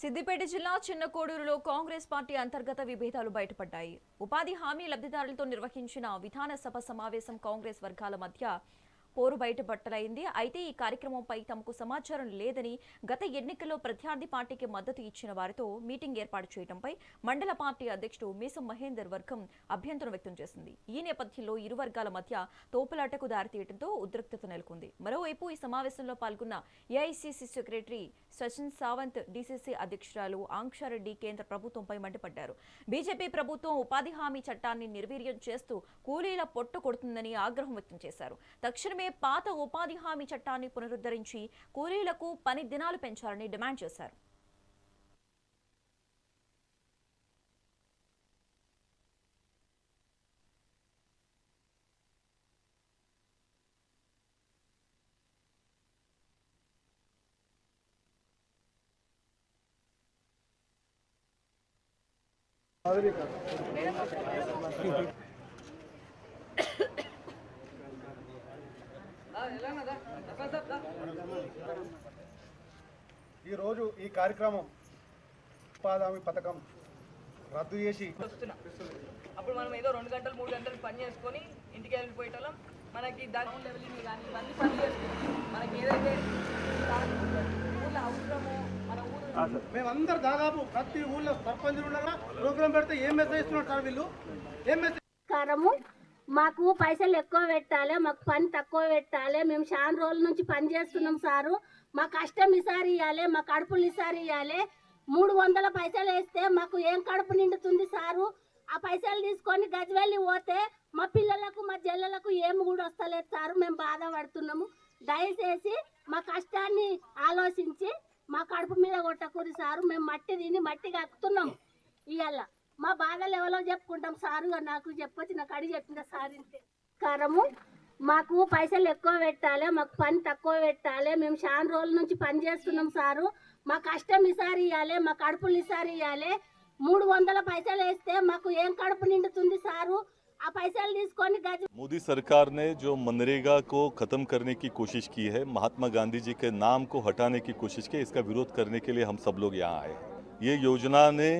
సిద్దిపేట జిల్లా చిన్నకోడూరులో కాంగ్రెస్ పార్టీ అంతర్గత విభేదాలు బయటపడ్డాయి. ఉపాధి హామీ లబ్ధిదారులతో నిర్వహించిన విధాన సభ సమావేశం కాంగ్రెస్ వర్గాల మధ్య పోరు బయట బట్టలైంది అయితే ఈ కార్యక్రమంపై తమకు సమాచారం లేదని గత ఎన్నికల్లో ప్రత్యర్థి పార్టీకి మద్దతు ఇచ్చిన వారితో మీటింగ్ ఏర్పాటు చేయడంపై మండల పార్టీ అధ్యక్షుడు మీసం మహేందర్ వర్గం అభ్యంతరం వ్యక్తం చేసింది. ఈ నేపథ్యంలో ఇరు వర్గాల మధ్య తోపులాటకు దారితీయడంతో ఉద్రిక్తత నెలకొంది. మరోవైపు ఈ సమావేశంలో పాల్గొన్న AICC secretary Sachin Sawant DCC అధ్యక్షురాలు ఆంక్షారెడ్డి కేంద్ర ప్రభుత్వంపై మండిపడ్డారు. బీజేపీ ప్రభుత్వం ఉపాధి హామీ చట్టాన్ని నిర్వీర్యం చేస్తూ కూలీల పొట్టు కొడుతుందని ఆగ్రహం వ్యక్తం చేశారు. తక్షణమే పాత ఉపాధి హామీ చట్టాన్ని పునరుద్ధరించి కూలీలకు పని దినాలు పెంచాలని డిమాండ్ చేశారు. ఈరోజు ఈ కార్యక్రమం ఉపాధి హామీ పథకం రద్దు చేసి అప్పుడు మనం ఏదో రెండు గంటలు మూడు గంటలు పని చేసుకొని ఇంటికి వెళ్ళిపోయేటోళ్ళం. మనకి దాని లెవెలింగ్ కానీ ఇవన్నీ పని చేసుకుంటాం మనకి ఏదైతే ఊళ్ళో అవసరమో మన ఊరు మేమందరు దాదాపు ప్రతి ఊళ్ళో సర్పంచ్ ఉండగా ప్రోగ్రాం పెడితే ఏం మెసేజ్ ఇస్తున్నారు సార్ వీళ్ళు? ఏం మెసేజ్ మాకు పైసలు ఎక్కువ పెట్టాలి మాకు పని తక్కువ పెట్టాలి మేము చాలా రోజుల నుంచి పని చేస్తున్నాం సారు. మా కష్టం ఈసారి ఇవ్వాలి మా కడుపులు ఈసారి ఇవ్వాలి మూడు వందల పైసలు వేస్తే మాకు ఏం కడుపు నిండుతుంది సారు? ఆ పైసలు తీసుకొని గజవెళ్ళి పోతే మా పిల్లలకు మా జల్లలకు ఏమి కూడా వస్తలేదు సారు. మేము బాధపడుతున్నాము. దయచేసి మా కష్టాన్ని ఆలోచించి మా కడుపు మీద కొట్టకూడదు సారు. మేము మట్టి తిని మట్టి కక్కుతున్నాం. ఇవాళ మా బాధలు ఎవరో చెప్పుకుంటాం సారు అని నాకు చెప్పొచ్చి నాకు అడిగి చెప్పిందా సార్ ఇంతే కారము మాకు పైసలు ఎక్కువ పెట్టాలి మాకు పని తక్కువ పెట్టాలి మేము చాలా రోజుల నుంచి పని చేస్తున్నాం సారు మా కష్టం ఈసారి ఇవ్వాలి మా కడుపులు ఈసారి ఇవ్వాలి మూడు వందల పైసలు వేస్తే మాకు ఏం కడుపు నిండుతుంది సారు ఆ పైసలు తీసుకొని గజ मोदी सरकार ने जो मनरेगा को ख़त्म करने की कोशिश की है महात्मा गांधी जी के नाम को हटाने की कोशिश की इसका विरोध करने के लिए हम सब लोग यहाँ आए हैं ये योजना ने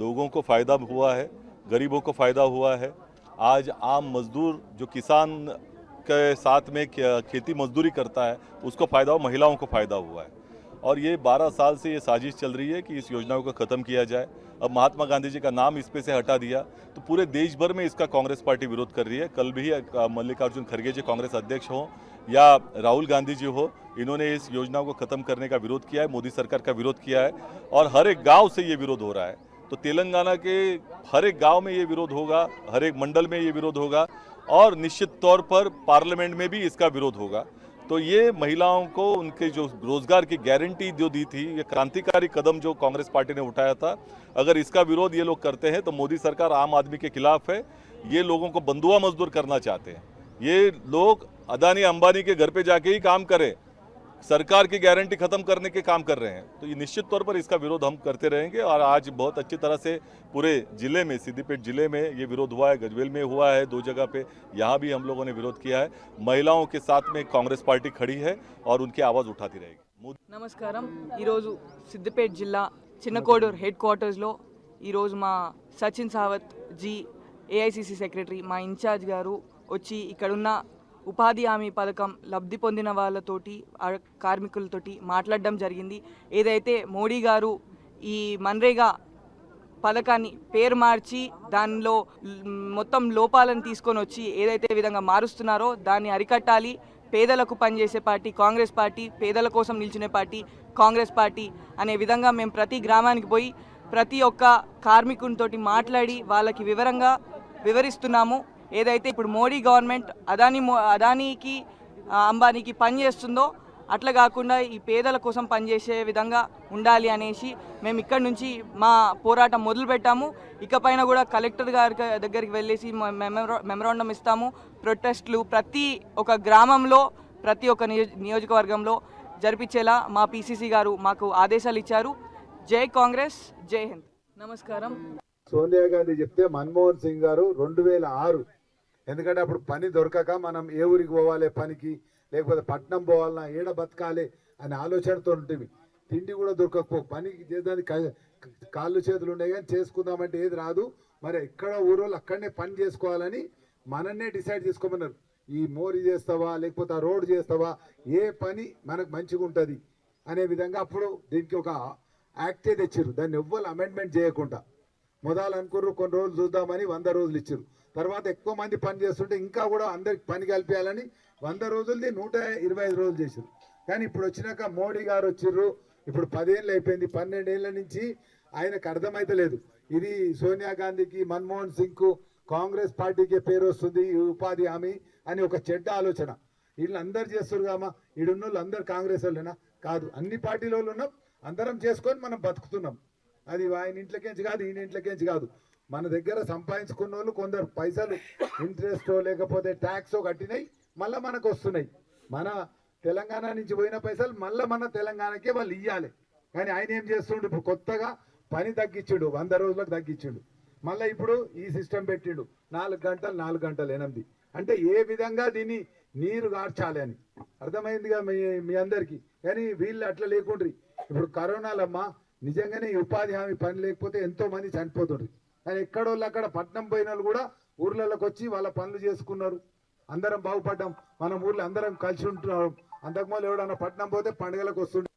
लोगों को फ़ायदा हुआ है, गरीबों को फ़ायदा हुआ है। आज आम मजदूर जो किसान के साथ में खेती मजदूरी करता है, उसको फ़ायदा हो महिलाओं को फ़ायदा हुआ है। और ये 12 साल से ये साजिश चल रही है कि इस योजना को ख़त्म किया जाए। अब महात्मा गांधी जी का नाम इस पे से हटा दिया तो पूरे देश भर में इसका कांग्रेस पार्टी विरोध कर रही है। कल भी मल्लिकार्जुन खड़गे जी कांग्रेस अध्यक्ष हों या राहुल गांधी जी हो, इन्होंने इस योजना को ख़त्म करने का विरोध किया है, मोदी सरकार का विरोध किया है, और हर एक गाँव से ये विरोध हो रहा है। तो तेलंगाना के हर एक गाँव में ये विरोध होगा, हर एक मंडल में ये विरोध होगा, और निश्चित तौर पर पार्लियामेंट में भी इसका विरोध होगा। तो ये महिलाओं को उनके जो रोज़गार की गारंटी जो दी थी, ये क्रांतिकारी कदम जो कांग्रेस पार्टी ने उठाया था, अगर इसका विरोध ये लोग करते हैं तो मोदी सरकार आम आदमी के खिलाफ है, ये लोगों को बंधुआ मजदूर करना चाहते हैं। ये लोग अदानी अंबानी के घर पे जाके ही काम करें सरकार की गारंटी खत्म करने के काम कर रहे हैं तो ये निश्चित तौर पर इसका विरोध हम करते रहेंगे और आज बहुत अच्छी तरह से पूरे जिले में सिद्दीपेट जिले में ये विरोध हुआ है गजवेल में हुआ है दो जगह पे यहाँ भी हम लोगों ने विरोध किया है महिलाओं के साथ में कांग्रेस पार्टी खड़ी है और उनकी आवाज़ उठाती रहेगी मोदी నమస్కారం ఈరోజు సిద్దిపేట జిల్లా చిన్నకోడూరు హెడ్ క్వార్టర్స్లో ఈరోజు మా సచిన్ సావత్ జీ ఏఐసిసి సెక్రటరీ మా ఇన్ఛార్జ్ గారు వచ్చి ఇక్కడున్న ఉపాధి హామీ పథకం లబ్ధి పొందిన వాళ్ళతోటి కార్మికులతోటి మాట్లాడడం జరిగింది. ఏదైతే మోడీ గారు ఈ మన్రేగా పథకాన్ని పేరు మార్చి దానిలో మొత్తం లోపాలను తీసుకొని వచ్చి ఏదైతే విధంగా మారుస్తున్నారో దాన్ని అరికట్టాలి. పేదలకు పనిచేసే పార్టీ కాంగ్రెస్ పార్టీ పేదల కోసం నిల్చునే పార్టీ కాంగ్రెస్ పార్టీ అనే విధంగా మేము ప్రతి గ్రామానికి పోయి ప్రతి ఒక్క కార్మికునితోటి మాట్లాడి వాళ్ళకి వివరంగా వివరిస్తున్నాము. ఏదైతే ఇప్పుడు మోడీ గవర్నమెంట్ అదాని మో- అదానీకి అంబానీకి పని చేస్తుందో అట్లా కాకుండా ఈ పేదల కోసం పనిచేసే విధంగా ఉండాలి అనేసి మేము ఇక్కడ నుంచి మా పోరాటం మొదలు పెట్టాము ఇకపైన కూడా కలెక్టర్ గారి దగ్గరికి వెళ్ళేసి మెమరాండం ఇస్తాము. ప్రొటెస్ట్లు ప్రతి ఒక గ్రామంలో ప్రతి ఒక్క నియోజ నియోజకవర్గంలో జరిపించేలా మా పీసీసీ గారు మాకు ఆదేశాలు ఇచ్చారు. జై కాంగ్రెస్ జై హింద్. నమస్కారం. సోనియా గాంధీ చెప్తే మన్మోహన్ సింగ్ గారు రెండు వేల ఆరు ఎందుకంటే అప్పుడు పని దొరకక మనం ఏ ఊరికి పోవాలి పనికి లేకపోతే పట్నం పోవాలన్నా ఏడ బతకాలి అనే ఆలోచనతో ఉంటుంది తిండి కూడా దొరకకపో పనికి చేసేదానికి కాళ్ళు చేతులు ఉన్నాయి కానీ చేసుకుందామంటే ఏది రాదు. మరి ఎక్కడ ఊరోళ్ళు అక్కడనే పని చేసుకోవాలని మనన్నే డిసైడ్ చేసుకోమన్నారు. ఈ మోరీ చేస్తావా లేకపోతే ఆ రోడ్ చేస్తావా ఏ పని మనకు మంచిగా ఉంటుంది అనే విధంగా అప్పుడు దీనికి ఒక యాక్టే తెచ్చిర్రు. దాన్ని ఎవ్వరు అమెండ్మెంట్ చేయకుండా. మొదలు అనుకుర్రు కొన్ని రోజులు చూద్దామని వంద రోజులు ఇచ్చారు. తర్వాత ఎక్కువ మంది పని చేస్తుంటే ఇంకా కూడా అందరికి పని కల్పించాలని వంద రోజులది నూట ఇరవై ఐదు రోజులు చేశారు. కానీ ఇప్పుడు వచ్చినాక మోడీ గారు వచ్చిర్రు ఇప్పుడు పదేళ్ళు అయిపోయింది పన్నెండేళ్ళ నుంచి ఆయనకు అర్థమైతలేదు ఇది సోనియా గాంధీకి మన్మోహన్ సింగ్కు కాంగ్రెస్ పార్టీకి పేరు వస్తుంది ఈ ఉపాధి హామీ అని ఒక చెడ్డ ఆలోచన. వీళ్ళు అందరు చేస్తారు కామా? ఈడున్న వాళ్ళు అందరు కాంగ్రెస్ వాళ్ళేనా? కాదు అన్ని పార్టీల వాళ్ళు ఉన్నాం అందరం చేసుకొని మనం బతుకుతున్నాం. అది ఆయన ఇంట్లోకేంచి కాదు ఈయన ఇంట్లోకేంచి కాదు. మన దగ్గర సంపాదించుకున్న వాళ్ళు కొందరు పైసలు ఇంట్రెస్ట్ లేకపోతే ట్యాక్స్ కట్టినాయి మళ్ళీ మనకు వస్తున్నాయి. మన తెలంగాణ నుంచి పోయిన పైసలు మళ్ళీ మన తెలంగాణకే వాళ్ళు ఇవ్వాలి కానీ ఆయన ఏం చేస్తుండు? ఇప్పుడు కొత్తగా పని తగ్గించిండు వంద రోజులకు తగ్గించిండు. మళ్ళీ ఇప్పుడు ఈ సిస్టమ్ పెట్టిండు నాలుగు గంటలు నాలుగు గంటలు ఎనిమిది. అంటే ఏ విధంగా దీన్ని నీరు గార్చాలి అని. అర్థమైందిగా మీ మీ అందరికీ? కానీ వీళ్ళు అట్లా లేకుండ్రి. ఇప్పుడు కరోనాలమ్మా నిజంగానే ఈ ఉపాధి హామీ పని లేకపోతే ఎంతో మంది చనిపోతుండ్రి కానీ ఎక్కడోళ్ళు అక్కడ పట్నం పోయిన వాళ్ళు కూడా ఊర్లలోకి వచ్చి వాళ్ళ పనులు చేసుకున్నారు. అందరం బాగుపడ్డాం. మనం ఊర్లో అందరం కలిసి ఉంటున్నాం. అంతకుముందు ఎవడన్నా పట్నం పోతే పండుగలకు వస్తుండే